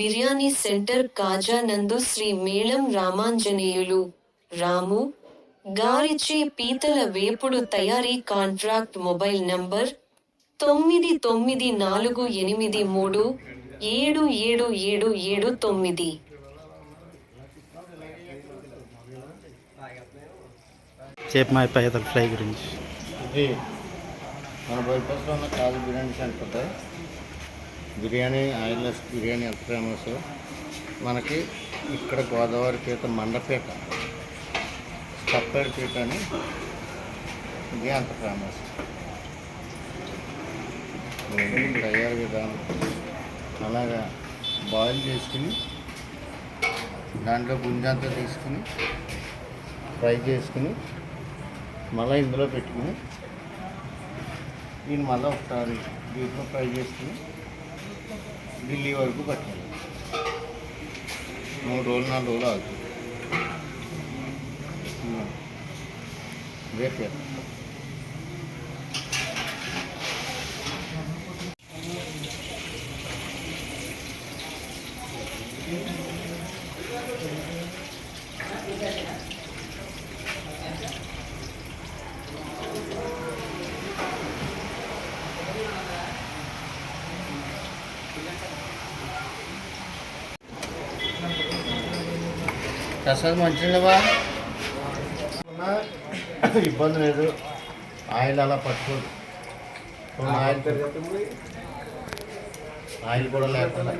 Biryani centre కాజా నందు శ్రీ మేళం రామాంజనేయులు. రాము గారిచే పీతల వేపుడు తయారీ కాంట్రాక్ట్ మొబైల్ నంబర్ తొమ్మిది తొమ్మిది నాలుగు ఎనిమిది మూడు ఏడు ఏడు ఏడు ఏడు తొమ్మిది. చెప్పు మా పైతల ఫ్రై గురించి. ఇది మన బైపాస్లో ఉన్న కాజు బిర్యానీ సెంటర్ బిర్యానీ ఆయిల్లెస్ బిర్యానీ ఎంత ఫేమస్? మనకి ఇక్కడ గోదావరి పీట మండపేట పీట అని ఇది అంత ఫేమస్. తయారు విధానం. అలాగా బాయిల్ చేసుకుని దాంట్లో గుంజంతా తీసుకుని ఫ్రై చేసుకుని మళ్ళీ ఇందులో పెట్టుకుని దీన్ని మళ్ళీ ఒకసారి దీంట్లో ఫ్రై చేసుకుని ఢిల్లీ వరకు పట్టాలి మూడు రోజులు నాలుగు రోజులు అవుతుంది రేపు ప్రసాద్ మంచిగా ఇబ్బంది లేదు. ఆయిల్ అలా పట్టుకోదు. కొన్ని ఆయిల్ ఆయిల్ కూడా లేకుండా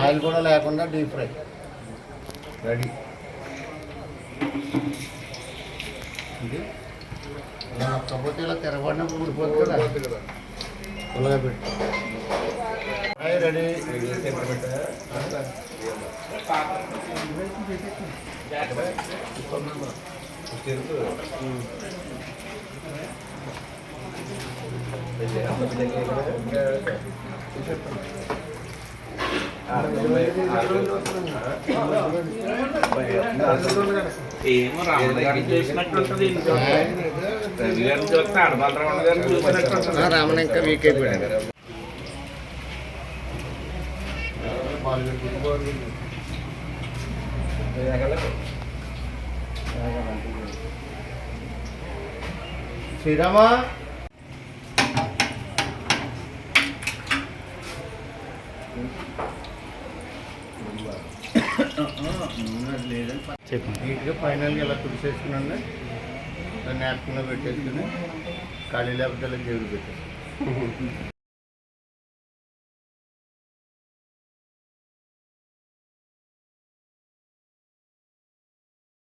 ఆయిల్ కూడా లేకుండా డీప్ ఫ్రై. రెడీ. ఇది? ఇలా కాకపోతే ఇలా తిరగబడినప్పుడు ఊడిపోతుంది కదా. అలాగే పెట్టు. రెడీ. ఏమో రాముడు గారిని చూసినట్టుంటది ఇంట్లో రవి గారిని చూస్తే అడబలరావు గారిని చూసినట్టుంటది రామన్ ఇంకా వీక్ అయిపోయాడు. శ్రీరామా నీట్గా ఫైనల్గా ఇలా తుడిసేసుకున్నాను? నాప్కిన్లో పెట్టేసుకుని ఖాళీ లేకపోతే ఇలా జేబులు పెట్టేసి